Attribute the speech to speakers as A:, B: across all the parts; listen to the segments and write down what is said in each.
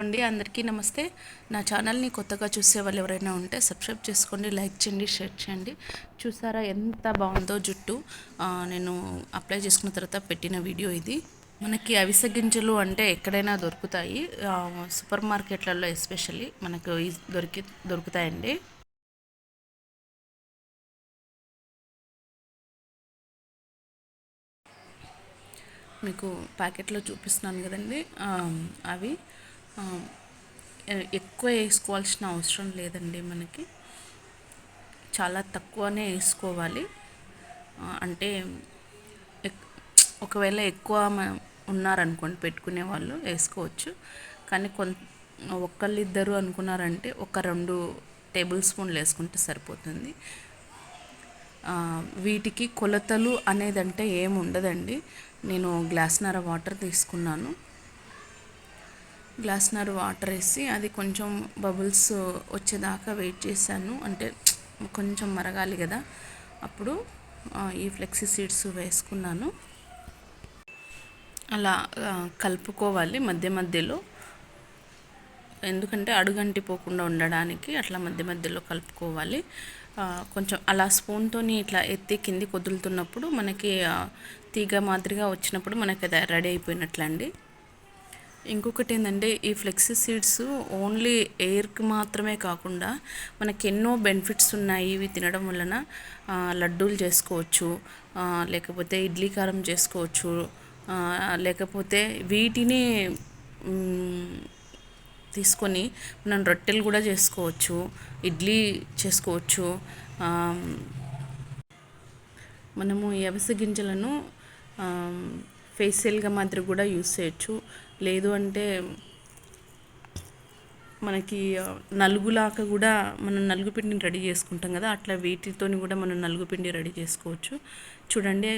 A: అండి అందరికీ నమస్తే. నా ఛానల్ని కొత్తగా చూసే వాళ్ళు ఎవరైనా ఉంటే సబ్స్క్రైబ్ చేసుకోండి లైక్ చేయండి షేర్ చేయండి. చూసారా ఎంత బాగుందో జుట్టు. నేను అప్లై చేసుకున్న తర్వాత పెట్టిన వీడియో ఇది. మనకి అవిసె గింజలు అంటే ఎక్కడైనా దొరుకుతాయి. సూపర్ మార్కెట్లలో ఎస్పెషల్లీ మనకు దొరికి దొరుకుతాయండి. మీకు ప్యాకెట్లో చూపిస్తున్నాను కదండి. అవి ఎక్కువ వేసుకోవాల్సిన అవసరం లేదండి మనకి. చాలా తక్కువనే వేసుకోవాలి. అంటే ఒకవేళ ఎక్కువ ఉన్నారనుకోండి పెట్టుకునే వాళ్ళు వేసుకోవచ్చు. కానీ కొంత ఒక్కళ్ళిద్దరు అనుకున్నారంటే ఒక రెండు టేబుల్ స్పూన్లు వేసుకుంటే సరిపోతుంది. వీటికి కొలతలు అనేదంటే ఏమి ఉండదండి నేను గ్లాస్నర వాటర్ తీసుకున్నాను. గ్లాస్నర్ వాటర్ వేసి అది కొంచెం బబుల్స్ వచ్చేదాకా వెయిట్ చేశాను. అంటే కొంచెం మరగాలి కదా. అప్పుడు ఈ ఫ్లెక్సీ సీడ్స్ వేసుకున్నాను. అలా కలుపుకోవాలి మధ్య మధ్యలో. ఎందుకంటే అడుగంటిపోకుండా ఉండడానికి అట్లా మధ్య మధ్యలో కలుపుకోవాలి. కొంచెం అలా స్పూన్తోని ఇట్లా ఎత్తి కింది కొదులుతున్నప్పుడు మనకి తీగ మాదిరిగా వచ్చినప్పుడు మనకి అది రెడీ అయిపోయినట్లండి. ఇంకొకటి ఏంటంటే ఈ ఫ్లెక్సీ సీడ్స్ ఓన్లీ ఎయిర్కి మాత్రమే కాకుండా మనకి ఎన్నో బెనిఫిట్స్ ఉన్నాయి. ఇవి తినడం వలన లడ్డూలు చేసుకోవచ్చు లేకపోతే ఇడ్లీ కారం చేసుకోవచ్చు లేకపోతే వీటిని తీసుకొని మనం రొట్టెలు కూడా చేసుకోవచ్చు ఇడ్లీ చేసుకోవచ్చు మనము ఎవస అవిసె గింజలను ఫేషియల్గా మాత్రం కూడా యూస్ చేయొచ్చు. లేదు అంటే మనకి నలుగులాక కూడా మనం నలుగు పిండిని రెడీ చేసుకుంటాం కదా అట్లా వీటితోని కూడా మనం నలుగు పిండి రెడీ చేసుకోవచ్చు. చూడండి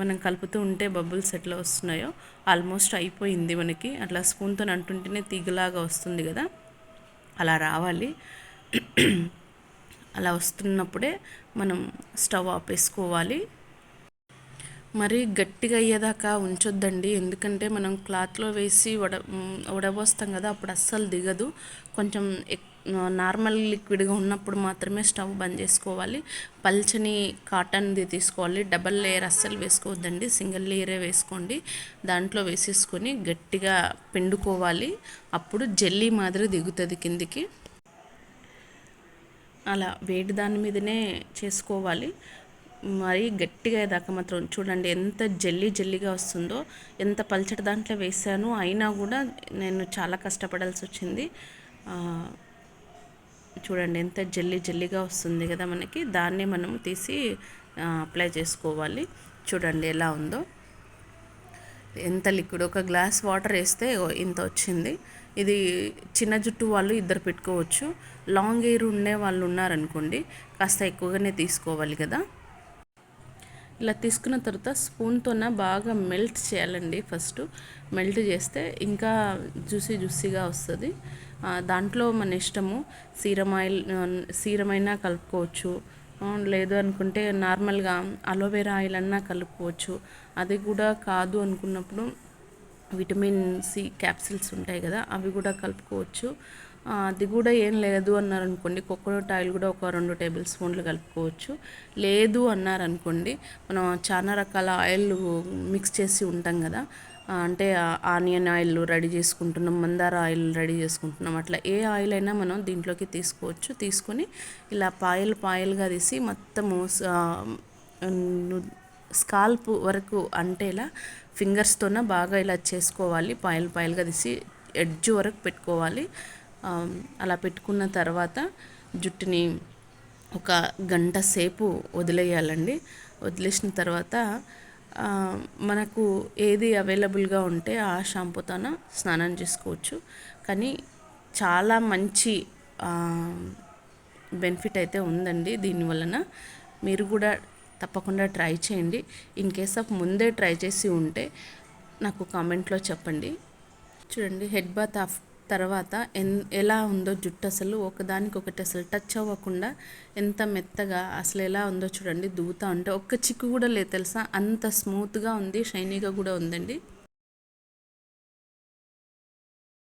A: మనం కలుపుతూ ఉంటే బబుల్స్ ఎట్లా వస్తున్నాయో ఆల్మోస్ట్ అయిపోయింది మనకి. అట్లా స్పూన్తో అంటుంటేనే తీగలాగా వస్తుంది కదా అలా రావాలి. అలా వస్తున్నప్పుడే మనం స్టవ్ ఆపేసుకోవాలి. మరీ గట్టిగా అయ్యేదాకా ఉంచొద్దండి. ఎందుకంటే మనం క్లాత్లో వేసి వడ వడబోస్తాం కదా అప్పుడు అస్సలు దిగదు. కొంచెం నార్మల్ లిక్విడ్గా ఉన్నప్పుడు మాత్రమే స్టవ్ బంద్ చేసుకోవాలి. పల్చని కాటన్ది తీసుకోవాలి. డబల్ లేయర్ అస్సలు వేసుకోవద్దండి. సింగిల్ లేయరే వేసుకోండి. దాంట్లో వేసేసుకొని గట్టిగా పిండుకోవాలి. అప్పుడు జల్లీ మాదిరి దిగుతుంది కిందికి. అలా వేడి దాని మీదనే చేసుకోవాలి. మరీ గట్టిగా దాకా మాత్రం చూడండి ఎంత జల్లీ జల్లీగా వస్తుందో ఎంత పల్చటి దాంట్లో వేసాను అయినా కూడా నేను చాలా కష్టపడాల్సి వచ్చింది. చూడండి ఎంత జల్లీ జల్లీగా వస్తుంది కదా మనకి దాన్ని మనం తీసి అప్లై చేసుకోవాలి. చూడండి ఎలా ఉందో. ఎంత లిక్విడ్ ఒక గ్లాస్ వాటర్ వేస్తే ఇంత వచ్చింది. ఇది చిన్న జుట్టు వాళ్ళు ఇద్దరు పెట్టుకోవచ్చు. లాంగ్ ఎయిర్ ఉండే వాళ్ళు ఉన్నారనుకోండి కాస్త ఎక్కువగానే తీసుకోవాలి కదా. ఇలా తీసుకున్న తర్వాత స్పూన్తోన బాగా మెల్ట్ చేయాలండి ఫస్ట్ మెల్ట్ చేస్తే ఇంకా జ్యూసీ జ్యూసీగా వస్తుంది. దాంట్లో మన ఇష్టము సీరం ఆయిల్ సీరమైనా కలుపుకోవచ్చు. లేదు అనుకుంటే నార్మల్గా అలోవెరా ఆయిల్ అన్నా కలుపుకోవచ్చు. అది కూడా కాదు అనుకున్నప్పుడు విటమిన్ సి క్యాప్సిల్స్ ఉంటాయి కదా అవి కూడా కలుపుకోవచ్చు. అది కూడా ఏం లేదు అన్నారనుకోండి కోకోనట్ ఆయిల్ కూడా ఒక రెండు టేబుల్ స్పూన్లు కలుపుకోవచ్చు. లేదు అన్నారనుకోండి మనం చాలా రకాల ఆయిల్ మిక్స్ చేసి ఉంటాం కదా అంటే ఆనియన్ ఆయిల్ రెడీ చేసుకుంటున్నాం మందార ఆయిల్ రెడీ చేసుకుంటున్నాం అట్లా ఏ ఆయిల్ అయినా మనం దీంట్లోకి తీసుకోవచ్చు. తీసుకొని ఇలా పాయలు పాయలుగా తీసి మొత్తము స్కాల్ప్ వరకు అంటేలా ఫింగర్స్తోన బాగా ఇలా చేసుకోవాలి. పాయలు పాయలుగా తీసి ఎడ్జ్ వరకు పెట్టుకోవాలి. అలా పెట్టుకున్న తర్వాత జుట్టుని ఒక గంట సేపు వదిలేయాలండి. వదిలేసిన తర్వాత మనకు ఏది అవైలబుల్గా ఉంటే ఆ షాంపూతోన స్నానం చేసుకోవచ్చు. కానీ చాలా మంచి బెనిఫిట్ అయితే ఉందండి. దీనివలన మీరు కూడా తప్పకుండా ట్రై చేయండి. ఇన్ కేస్ ఆఫ్ ముందే ట్రై చేసి ఉంటే నాకు కామెంట్లో చెప్పండి. చూడండి హెడ్ బాత్ ఆఫ్ తర్వాత ఎన్ ఎలా ఉందో జుట్టు అసలు ఒకదానికొకటి అసలు టచ్ అవ్వకుండా ఎంత మెత్తగా అసలు ఎలా ఉందో చూడండి. దూతా ఉంటే ఒక్క చిక్కు కూడా లేదు తెలుసా? అంత స్మూత్గా ఉంది షైనీగా కూడా ఉందండి.